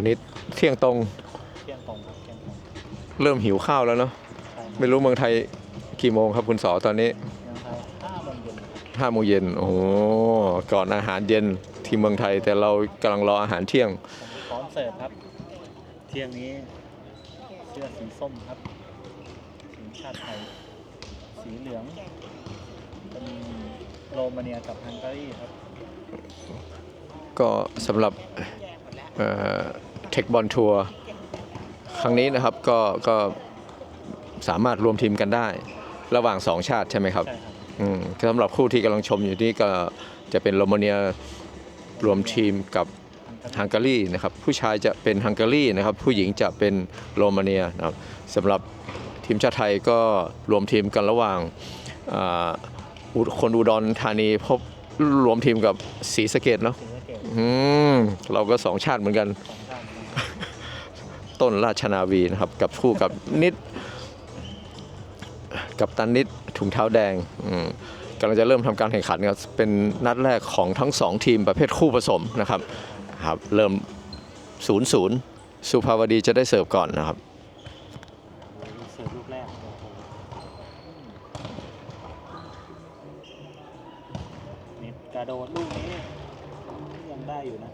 ตอนนี้เที่ยงตรงเที่ยงตรงครับเที่ยงตรงเริ่มหิวข้าวแล้วเนาะใช่ครับไม่รู้เมืองไทยกี่โมงครับคุณสอตอนนี้ยังไทยห้าโมงเย็นห้าโมงเย็นโอ้โหก่อนอาหารเย็นที่เมืองไทย แต่เรากำลังรออาหารเที่ยงพร้อมเสิร์ฟครับ เที่ยงนี้ เสื้อสีส้มครับทีมชาติไทย สีเหลืองเป็นโรมาเนียกับฮังการีครับก็สำหรับเทคบอลทัวร์ครั้งนี้นะครับก็ก็สามารถรวมทีมกันได้ ระหว่างสองชาติใช่ไหมครับใช่ครับอืมสำหรับคู่ที่กำลังชมอยู่นี่ก็จะเป็นโรมาเนียรวมทีมกับฮังการีฮังการีนะครับผู้ชายจะเป็นฮังการีนะครับผู้หญิงจะเป็นโรมาเนียนะครับสำหรับทีมชาติไทยก็รวมทีมกันระหว่างอ่าอุคนอุดรธานีพบรวมทีมกับศรีสะเกดเนาะสีสะเกตอืมเราก็สองชาติเหมือนกัน สองชาติครับ ต้นราชนาวีนะครับกับคู่กับนิดกับตันนิดถุงเท้าแดงกำลังจะเริ่มทำการแข่งขันครับเป็นนัดแรกของทั้งสองทีมประเภทคู่ผสมนะครับครับเริ่ม0ูนย์ศูนย์สุภาวดีจะได้เสิร์ฟก่อนนะครับ เสิร์ฟลูกแรกโอ้โหนิดกระโดดลูกนี้ยังได้อยู่นะ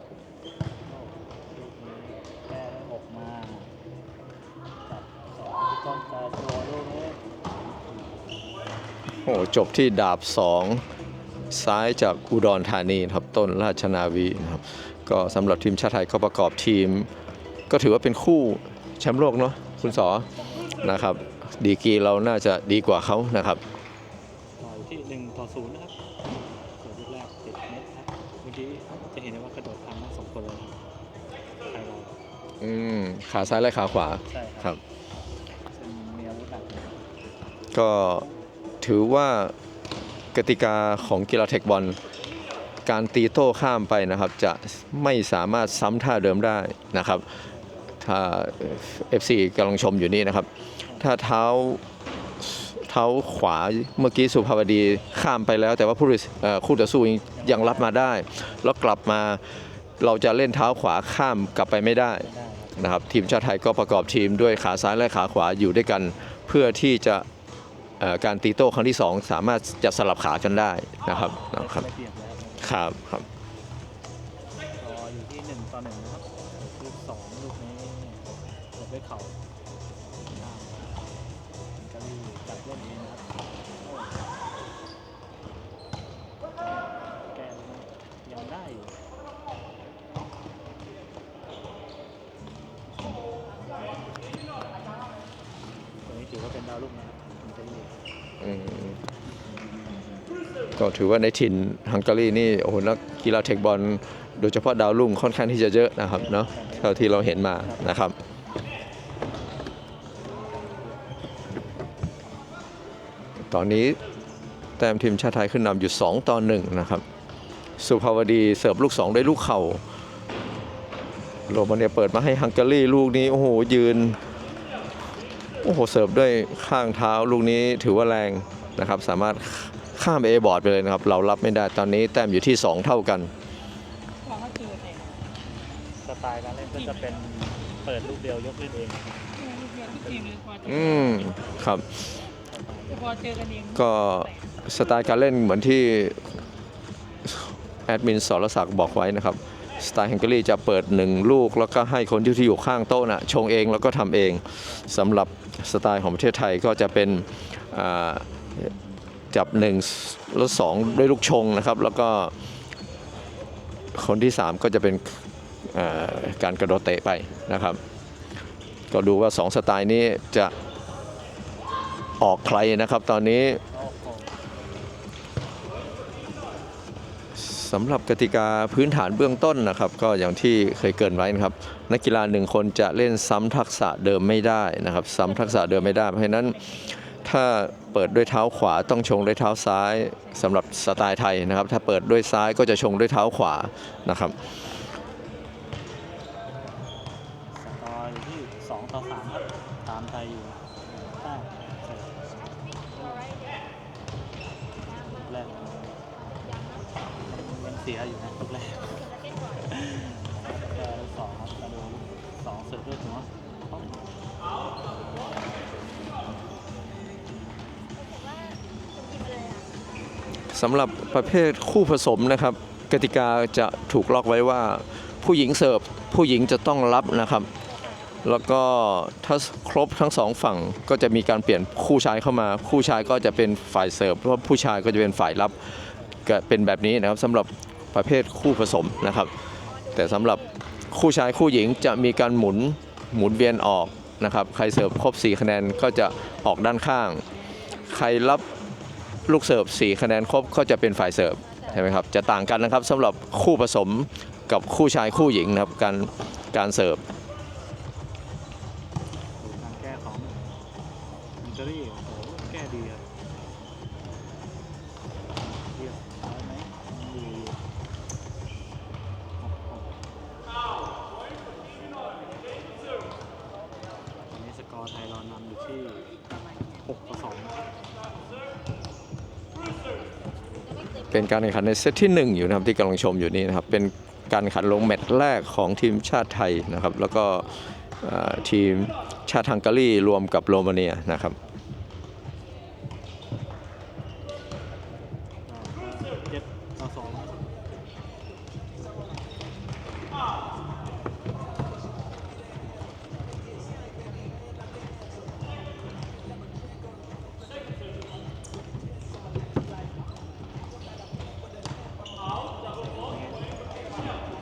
โอ้ลูกนี้แก้ออกมาจับสองที่ต้องการตัวลูกนี้ โอ้ จบที่ดาบ2ซ้ายจากอุดรธานีนะครับต้นราชนาวีนะครับก็สำหรับทีมชาติไทยเขาประกอบทีม ก็ถือว่าเป็นคู่แชมป์โลกเนาะคุณสอนะครับ ดีกรีเราน่าจะดีกว่าเขานะครับต่อยที่หนึ่งต่อศูนย์นะครับเสิร์ฟลูกแรกติดเน็ตครับเมื่อกี้จะเห็นได้ว่ากระโดดทางทั้งสองคนเลยไทยเราอืมขาซ้ายและขาขวาใช่ครับซึ่งมีอาวุธหนักนะครับก็ ถือว่ากติกาของกีฬาเทคบอลการตีโต้ข้ามไปนะครับ จะไม่สามารถซ้ำท่าเดิมได้นะครับ ถ้า FC กำลังชมอยู่นี่นะครับ ถ้าเท้าเท้าขวาเมื่อกี้สุภาวดีข้ามไปแล้ว แต่ว่าผู้ริคู่ต่อสู้ยังรับมาได้ แล้วกลับมาเราจะเล่นเท้าขวาข้ามกลับไปไม่ได้นะครับ ทีมชาติไทยก็ประกอบทีมด้วยขาซ้ายและขาขวาอยู่ด้วยกัน เพื่อที่จะ การตีโต้ครั้งที่ 2 สามารถจะสลับขากันได้นะครับนะครับครับครับ ก็ถือว่าในถิ่นฮังการีนี่โอ้โหนักกีฬาเทคบอลโดยเฉพาะดาวรุ่งค่อนข้างที่จะเยอะนะครับเนาะเท่าที่เราเห็นมานะครับตอนนี้แต้มทีมชาติไทยขึ้นนำอยู่ 2 ต่อ 1 นะครับ สุภาวดีเสิร์ฟลูก 2 ได้ลูกเข่าโรมาเนียเปิดมาให้ฮังการีลูกนี้โอ้โหยืนโอ้โหเสิร์ฟด้วยข้างเท้าลูกนี้ถือว่าแรงนะครับ สามารถ ข้ามเอบอร์ดไปเลยนะครับ เรารับไม่ได้ตอนนี้แต้มอยู่ที่ 2 เท่ากันพอเขาเจอเนี่ยสไตล์การเล่นก็จะเป็นเปิดลูกเดียวยกเล่นเองลูกเดียวทุกทีมเลยพอเจออืมครับแต่พอเจอกันเองก็สไตล์การเล่นเหมือนที่แอดมินสรศักดิ์บอกไว้นะครับสไตล์แฮงการีจะเปิดหนึ่งลูก แล้วก็ให้คนที่ที่อยู่ข้างโต๊ะนะชงเองแล้วก็ทำเองสำหรับสไตล์ของประเทศไทยก็จะเป็นอ่า จับหนึ่งแล้วสองด้วยลูกชงนะครับ แล้วก็คนที่สามก็จะเป็นาการกระโดดเตะไปนะครับ ก็ดูว่าสองสไตล์นี้จะออกใครนะครับตอนนี้สำหรับกติกาพื้นฐานเบื้องต้นนะครับ ก็อย่างที่เคยเกินไว้นะครับ นักกีฬาหนึ่งคนจะเล่นซ้ำทักษะเดิมไม่ได้นะครับ ซ้ำทักษะเดิมไม่ได้ เพราะฉะนั้น ถ้าเปิดด้วยเท้าขวาต้องชงด้วยเท้าซ้ายสำหรับสไตล์ไทยนะครับ ถ้าเปิดด้วยซ้ายก็จะชงด้วยเท้าขวานะครับ สำหรับประเภทคู่ผสมนะครับ กติกาจะถูกล็อกไว้ว่า ผู้หญิงเสิร์ฟผู้หญิงจะต้องรับนะครับ แล้วก็ถ้าครบทั้งสองฝั่งก็จะมีการเปลี่ยนคู่ชายเข้ามา คู่ชายก็จะเป็นฝ่ายเสิร์ฟเพราะผู้ชายก็จะเป็นฝ่ายรับก็เป็นแบบนี้นะครับสำหรับประเภทคู่ผสมนะครับ แต่สำหรับคู่ชายคู่หญิงจะมีการหมุนหมุนเวียนออกนะครับ ใครเสิร์ฟครบ 4 คะแนนก็จะออกด้านข้าง ใครรับ ลูกเสิร์ฟ4คะแนนครบก็จะเป็นฝ่ายเสิร์ฟใช่ไหมครับจะต่างกันนะครับสำหรับคู่ผสมกับคู่ชายคู่หญิงนะครับการการเสิร์ฟ เป็นการแข่งขันในเซตที่ 1 อยู่นะครับที่กำลังชมอยู่นี้นะครับเป็นการแข่งขันลงแมตช์แรกของทีมชาติไทยนะครับ แล้วก็ทีมชาติฮังการีรวมกับโรมาเนียนะครับ เจ็ดต่อสอง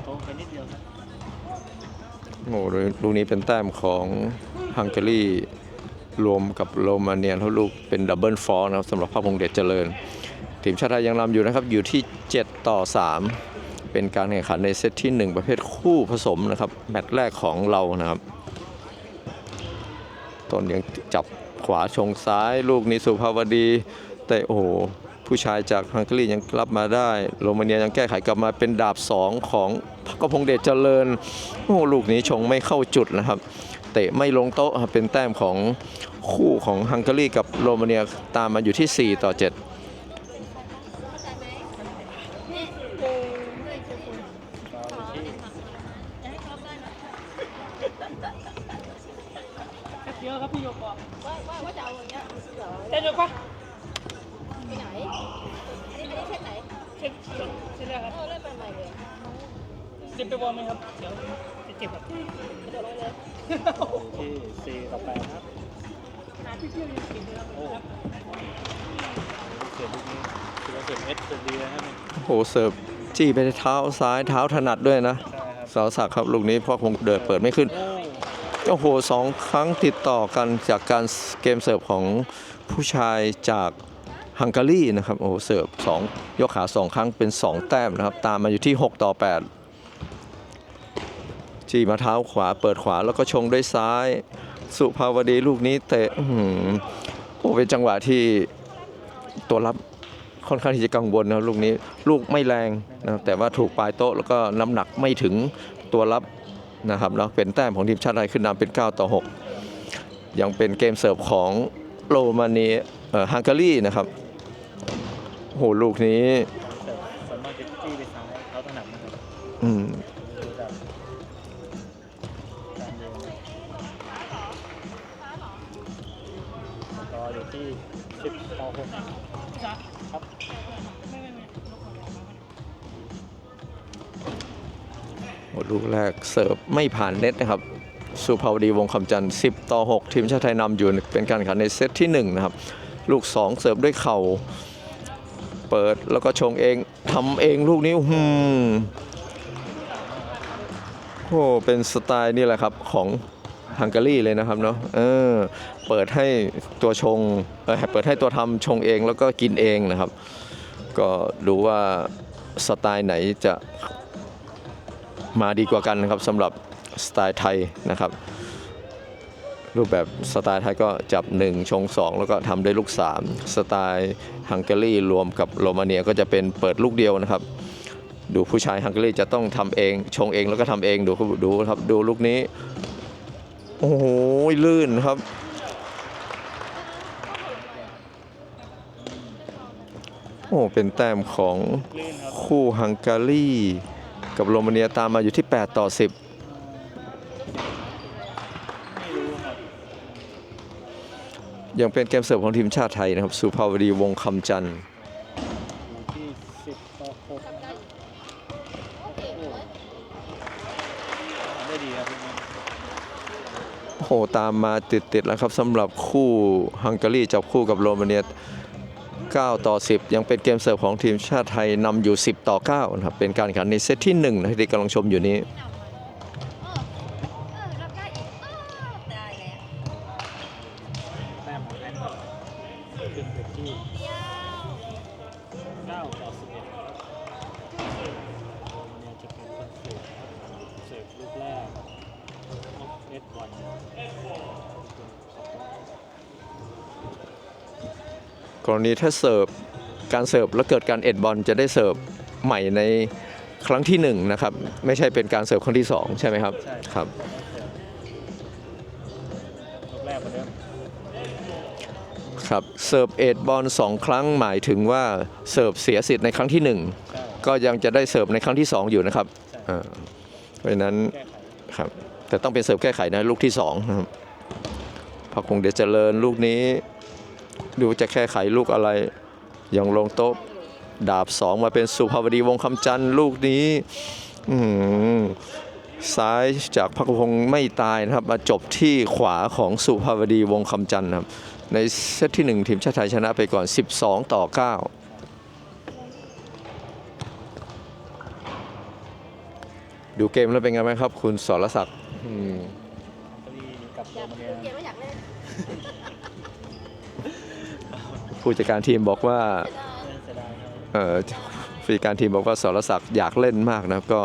โตไปนิดเดียวครับ โอ้ลูกนี้เป็นแต้มของฮังการีรวมกับโรมาเนียแล้วลูกเป็นดับเบิลฟอร์นะครับสำหรับภาคพงเดชเจริญ ทีมชาติไทยยังนำอยู่นะครับ อยู่ที่ 7 ต่อ 3 เป็นการแข่งขันในเซตที่ 1 ประเภทคู่ผสมนะครับ แมตช์แรกของเรานะครับ ต้นยังจับขวาชงซ้าย ลูกนี้สุภาวดี แต่โอ้ ผู้ชายจากฮังการียังรับมาได้ โรมาเนียยังแก้ไขกลับมาเป็นดาบ 2 ของพระกพงเดชเจริญโอ้ลูกนี้ชงไม่เข้าจุดนะครับ เตะไม่ลงโต๊ะเป็นแต้มของคู่ของฮังการีกับโรมาเนียตามมาอยู่ที่ 4 ต่อ 7 เข้าใจไหมนี่ปูไม่ใช่ปู ก็อยู่ที่ จะให้เขาได้ไหมเยอะครับพี่โยกบอก ว่าว่าว่าจะเอาอย่างเงี้ยเหรอ เต้นด้วยปะ ไปไหน อันนี้อันนี้เส้นไหน เช็ดเช็ดเช็ดแล้วครับ เออเล่นใหม่ๆเลย เจ็บไปบอลไหมครับ เดี๋ยวจะเจ็บแบบ กระโดดลงเลย ที่สี่ต่อแปดครับ หาพี่เที่ยวยังกินเลยครับ โอ้เสียลูกนี้คือว่าเสียเอสเสีย ดีนะครับเนี่ยโอ้โหเสิร์ฟจี้ไปที่เท้าซ้ายเท้าถนัดด้วยนะใช่ครับสาวศักดิ์ครับลูกนี้เพราะคงเดินเปิดไม่ขึ้นโอ้โอ้โหสองครั้งติดต่อกันจากการเกมเสิร์ฟของผู้ชายจากฮังการีนะครับโอ้โหเสิร์ฟสองยกขาสองครั้งเป็น 2 แต้มนะครับตามมาอยู่ที่ 6 ต่อ 8 จี้มาเท้าขวาเปิดขวาแล้วก็ชงด้วยซ้าย สุภาวดีลูกนี้เตะอื้อหือโอ้เป็นจังหวะที่ตัวรับ ค่อนข้างที่จะกังวลนะลูกนี้ลูกไม่แรงนะครับแต่ว่าถูกปลายโต๊ะแล้วก็น้ำหนักไม่ถึงตัวรับนะครับเนาะเป็นแต้มของทีมชาติไทยขึ้นนำเป็น 9 ต่อ 6 ยังเป็นเกมเสิร์ฟของโรมาเนียฮังการีนะครับโหลูกนี้ ลูกแรกเสิร์ฟไม่ผ่านเน็ตนะครับสุภาวดีวงคำจันทร์10 ต่อ 6 ทีมชาติไทยนำอยู่เป็นการแข่งขันในเซตที่ 1 นะครับ ลูก 2 เสิร์ฟด้วยเข่า เปิดแล้วก็ชงเองทำเองลูกนี้อื้อหืมโอ้เป็นสไตล์นี่แหละครับของฮังการีเลยนะครับเนาะเออเปิดให้ตัวชงเออเปิดให้ตัวทำชงเองแล้วก็กินเองนะครับ ก็ดูว่าสไตล์ไหนจะ มาดีกว่ากันนะครับสำหรับสไตล์ไทยนะครับ รูปแบบสไตล์ไทยก็จับ 1 ชง 2 แล้วก็ทำด้วยลูก 3 สไตล์ฮังการีรวมกับโรมาเนียก็จะเป็นเปิดลูกเดียวนะครับ ดูผู้ชายฮังการีจะต้องทำเองชงเองแล้วก็ทำเองดูดูครับดูลูกนี้ โอ้โหลื่นครับโอ้เป็นแต้มของคู่ฮังการี กับโรมาเนียตามมาอยู่ที่ 8 ต่อ 10ยังเป็นเกมเสิร์ฟของทีมชาติไทยนะครับ สุภาวดีวงคำจันทร์โอ้โห ตามมาติดๆแล้วครับสำหรับคู่ฮังการีจับคู่กับโรมาเนีย 9 ต่อ 10 ยังเป็นเกมเสิร์ฟของทีมชาติไทยนำอยู่ 10 ต่อ9นะครับเป็นการแข่งขันในเซตที่1นะที่กำลังชมอยู่นี้ กรณีถ้าเสิร์ฟการเสิร์ฟแล้วเกิดการเอ็ดบอลจะได้เสิร์ฟใหม่ในครั้งที่1นะครับไม่ใช่เป็นการเสิร์ฟครั้งที่ 2 ใช่ไหมครับใช่ ครับ ลูกแรกเหมือนเดิมครับเสิร์ฟเอ็ดบอลสองครั้งหมายถึงว่าเสิร์ฟเสียสิทธิ์ในครั้งที่ ใช่1 ก็ยังจะได้เสิร์ฟในครั้งที่ 2 อยู่นะครับใช่อ่าเพราะฉะนั้นแก้ไขครับแต่ต้องเป็นเสิร์ฟแก้ไขนะลูกที่2นะครับพระคงเดชเจริญลูกนี้ ดูจะแก้ไขลูกอะไรยังลงโต๊ะ ดาบ2มาเป็นสุภาวดีวงคำจันทร์ลูกนี้ซ้ายจากพระพงศ์ไม่ตายนะครับ มาจบที่ขวาของสุภาวดีวงคำจันทร์ครับ ในเซตที่ 1 ทีมชาติไทยชนะไปก่อน 12 ต่อ 9ดูเกมแล้วเป็นไงไหมครับ คุณสรศักดิ์ ผู้จัดการทีมบอกว่าเสียดายครับเอ่อผู้จัดการทีมบอกว่าสรศักดิ์อยากเล่นมากนะครับก็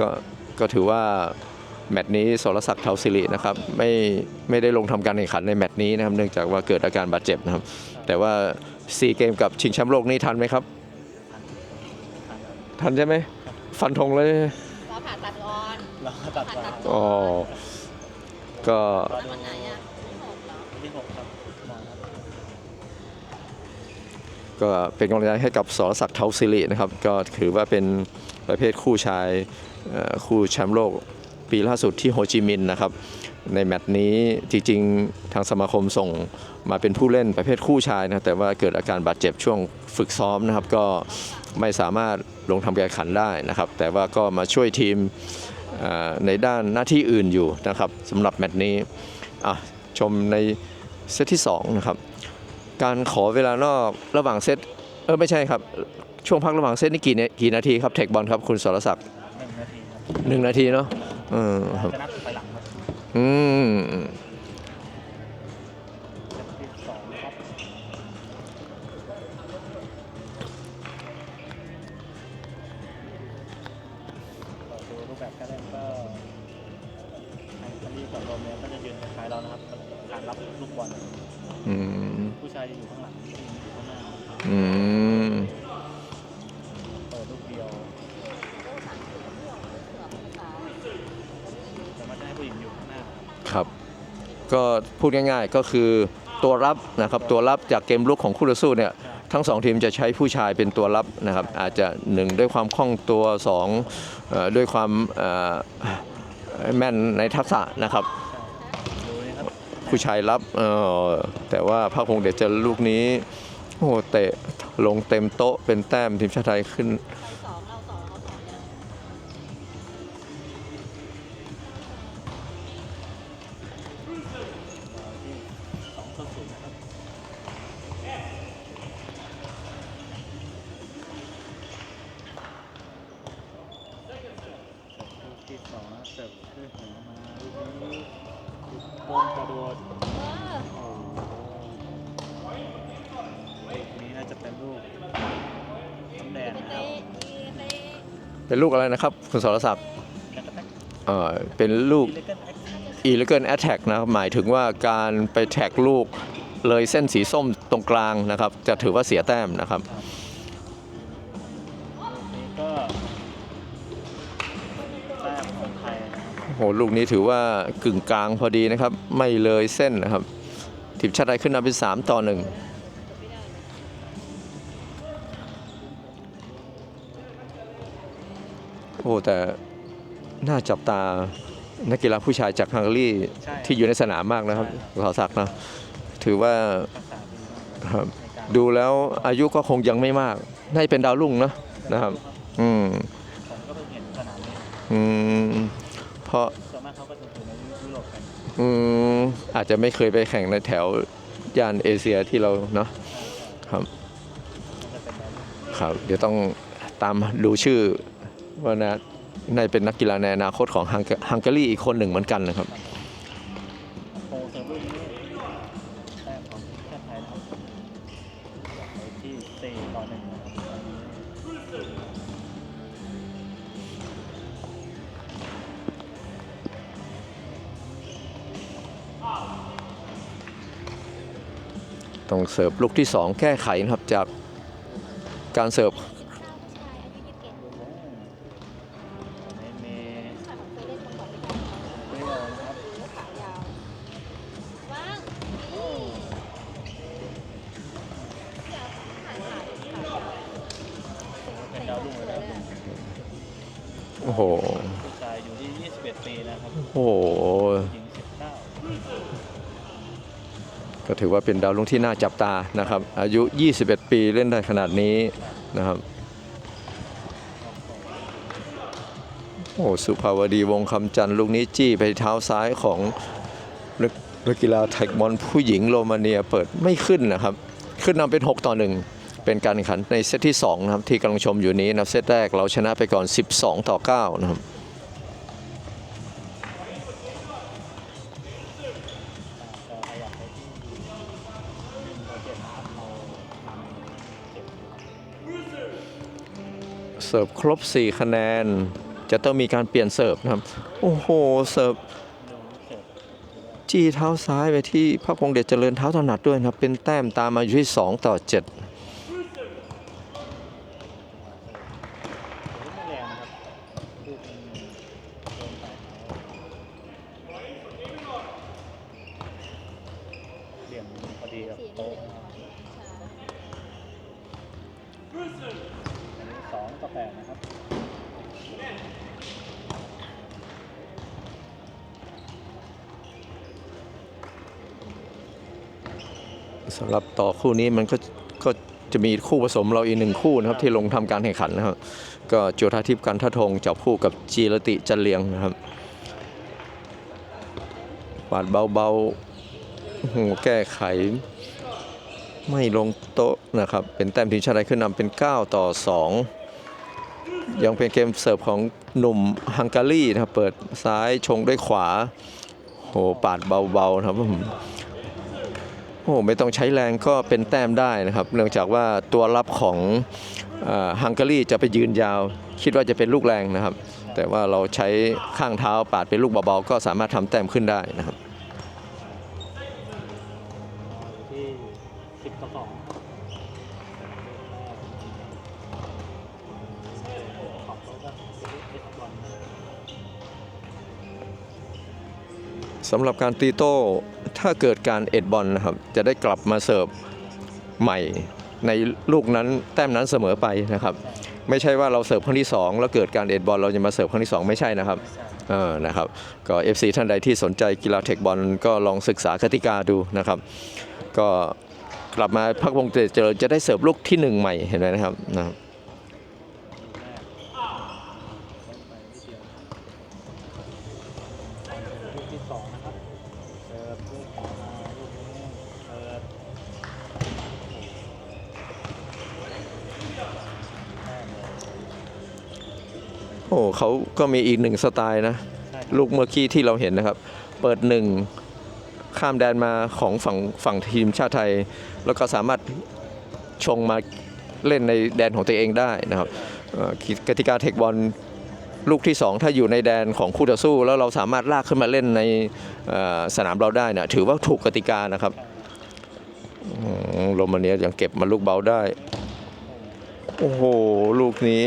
ก็ก็ถือว่าแมตช์นี้สรศักดิ์เทาสิรินะครับไม่ไม่ได้ลงทำการแข่งขันในแมตช์นี้นะครับเนื่องจากว่าเกิดอาการบาดเจ็บนะครับ แต่ว่าซีเกมกับชิงแชมป์โลกนี่ทันไหมครับ ทันใช่ไหมฟันธงเลยรอผ่าตัดก่อนเราตัดผ่ามาตัดอ๋อก็แล้ววันไหนอะหกเหรอ วันที่หกครับหมอครับ ก็เป็นกำลังใจให้กับสรศักดิ์เทาสิรินะครับ ก็ถือว่าเป็นประเภทคู่ชายคู่แชมป์โลกปีล่าสุดที่โฮจิมินห์นะครับ ในแมตช์นี้จริงๆ ทางสมาคมส่งมาเป็นผู้เล่นประเภทคู่ชายนะแต่ว่าเกิดอาการบาดเจ็บช่วงฝึกซ้อมนะครับ ก็ไม่สามารถลงทำการขันได้นะครับ แต่ว่าก็มาช่วยทีมในด้านหน้าที่อื่นอยู่นะครับสำหรับแมตช์นี้ชมในเซตที่2นะครับ การขอเวลานอกระหว่างเซตเออไม่ใช่ครับ ช่วงพักระหว่างเซตนี่กี่นากี่นาทีครับเทคบอลครับคุณสรศักดิ์หนึ่งนาทีครับหนึ่งนาทีเนาะเออครับจะนับไปหลังครับอืม จะอยู่ข้างหลังอยู่ข้างหน้าอืม เปิดลูกเดียวแต่ว่าจะให้ผู้หญิงอยู่ข้างหน้าครับ ก็พูดง่ายๆก็คือตัวรับนะครับตัวรับจากเกมลุกของคู่ต่อสู้เนี่ยทั้งสองทีมจะใช้ผู้ชายเป็นตัวรับนะครับอาจจะหนึ่งด้วยความคล่องตัวสองเอ่อด้วยความเอ่อแม่นในทักษะนะครับ ผู้ชายรับเออแต่ว่าภาคพงเดชเจอลูกนี้โอ้เตะลงเต็มโต๊ะเป็นแต้มทีมชาติไทยขึ้นสองเสราสองเนี่ยที่สองต่อศูนย์นะครับลูกที่สองนะเสิร์ฟขึ้นมาลูกนี้ ลูกโป่งกระโดดเออโอ้โหลูกนี้น่าจะเป็นลูกน้ำแดงเป็นนะคเตะรับมีเตะเป็นลูกอะไรนะครับ คุณสรศักดิ์แล้วก็แท็กเออเป็นลูก อีเลเกนแอค illegal attack นะครับหมายถึงว่าการไปแท็กลูกเลยเส้นสีส้มตรงกลางนะครับ จะถือว่าเสียแต้มนะครับลู โอ้โหลูกนี้ถือว่ากึ่งกลางพอดีนะครับ ไม่เลยเส้นนะครับทีมชาติไทยขึ้นนำเป็น3ต่อ1โอ้แต่น่าจับตานักกีฬาผู้ชายจากฮังการีใช่ที่อยู่ในสนามมากนะครับขอสักดิ์นะถือว่าทักษะดีมากครับในการดูแล้วอายุก็คงยังไม่มาก น่าจะเป็นดาวรุ่งเนอะนะครับ อืมผมก็เพิ่งเห็นสนามนี้อืม เพราะส่วนมากเขาก็จะอยู่ในยุโรปกันอืมอาจจะไม่เคยไปแข่งในแถวย่านเอเชียที่เราเนาะครับมันจะเป็นแบบนี้ครับ เดี๋ยวต้องตามดูชื่อว่านะน่าจะเป็นนักกีฬาในอนาคตของฮังกฮังการีอีกคนหนึ่งเหมือนกันนะครับ เสิร์ฟลูกที่ 2 แก้ไขนะครับจากการเสิร์ฟชายอายุยี่สิบเอ็ดโอ้โหตอนนี้มีค่ะผมเคยเล่นมาก่อนด้วยกันเปรี้ยวนะครับแล้วขายาวว่างโอ้จะขายขายขายาวเป็นดาวรุ่งเลยนะโอ้โห ก็ถือว่าเป็นดาวรุ่งที่น่าจับตานะครับ อายุ 21 ปีเล่นได้ขนาดนี้นะครับโอ้สุภาวดีวงคำจันทร์ลูกนี้จี้ไปเท้าซ้ายของนักกีฬาไทยบอลผู้หญิงโรมาเนียเปิดไม่ขึ้นนะครับ ขึ้นนำเป็น 6 ต่อ 1 เป็นการแข่งขันในเซตที่2นะครับที่กำลังชมอยู่นี้นะเซตแรกเราชนะไปก่อน 12 ต่อ 9 นะครับ สิร์ฟครบ 4 คะแนน จะต้องมีการเปลี่ยนเสิร์ฟนะครับ โอ้โห เสิร์ฟจี้เท้าซ้ายไปที่พระพงษ์เดชเจริญเท้าถนัดด้วยนะครับ เป็นแต้มตามมาอยู่ที่ 2 ต่อ 7 ไม่แรงนะครับลูกนี้โดนปลายเท้าเหลี่ยมพอดีกับ สีเหลื โต๊ะ อง นะครับอันนี้สองต่อแป ดนะครับสำหรับต่อคู่นี้มันก็ก็จะมีคู่ผสมเราอีกหนึ่งคู่นะครับ ที่ลงทำการแข่งขันนะครับ ก็จุธาทิพย์กันทะทงจับคู่กับจีรติจันเลียงนะครับปาดเบาๆโอ้โหแก้ไข ไม่ลงโต๊ะนะครับ เป็นแต้มทีมชาติไทยขึ้นนำเป็น 9 ต่อ 2 ยังเป็นเกมเสิร์ฟของหนุ่มฮังการีนะครับเปิดซ้ายชงด้วยขวาโหปาดเบาๆนะครับโอ้ไม่ต้องใช้แรงก็เป็นแต้มได้นะครับ เนื่องจากว่าตัวรับของฮังการีจะไปยืนยาว คิดว่าจะเป็นลูกแรงนะครับ แต่ว่าเราใช้ข้างเท้าปาดเป็นลูกเบาๆก็สามารถทำแต้มขึ้นได้นะครับ สำหรับการตีโต้ถ้าเกิดการเอ็ดบอลนะครับจะได้กลับมาเสิร์ฟใหม่ในลูกนั้นแต้มนั้นเสมอไปนะครับ ไม่ใช่ว่าเราเสิร์ฟครั้งที่2แล้วเกิดการเอ็ดบอลเราจะมาเสิร์ฟครั้งที่ 2 ไม่ใช่นะครับเออนะครับก็ FC ท่านใดที่สนใจกีฬาเทคบอลก็ลองศึกษากติกาดูนะครับ ก็กลับมาพักวงเจริญจะได้เสิร์ฟลูกทีหนึ่1 ใหม่เห็นไหมนะครับนะครับ เขาก็มีอีกหนึ่งสไตล์นะใช่ลูกเมื่อกี้ที่เราเห็นนะครับ เปิดหนึ่งข้ามแดนมาของฝั่งฝั่งทีมชาติไทย แล้วก็สามารถชงมาเล่นในแดนของตัวเองได้นะครับเอ่อกติกาเทคบอลลูกที่ 2 ถ้าอยู่ในแดนของคู่ต่อสู้ แล้วเราสามารถลากขึ้นมาเล่นในเอ่อสนามเราได้นะถือว่าถูกกติกานะครับอืมโรมาเนียยังเก็บมาลูกเบาได้ โอ้โห ลูกนี้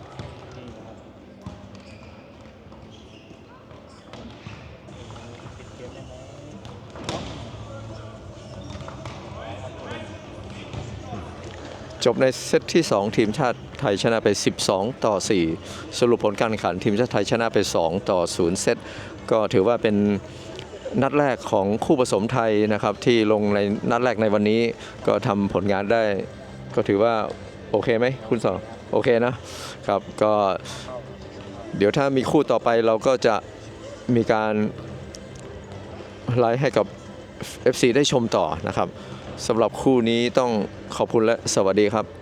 จบในเซตที่ 2 ทีมชาติไทยชนะไป 12 ต่อ 4 สรุปผลการแข่งขันทีมชาติไทยชนะไป 2 ต่อ 0 เซตก็ถือว่าเป็นนัดแรกของคู่ผสมไทยนะครับ ที่ลงในนัดแรกในวันนี้ก็ทำผลงานได้ ก็ถือว่าโอเคไหมคุณสองโอเคนะครับก็เดี๋ยวถ้ามีคู่ต่อไปเราก็จะมีการไลฟ์ให้กับ FC ได้ชมต่อนะครับ สำหรับคู่นี้ต้องขอบคุณและสวัสดีครับ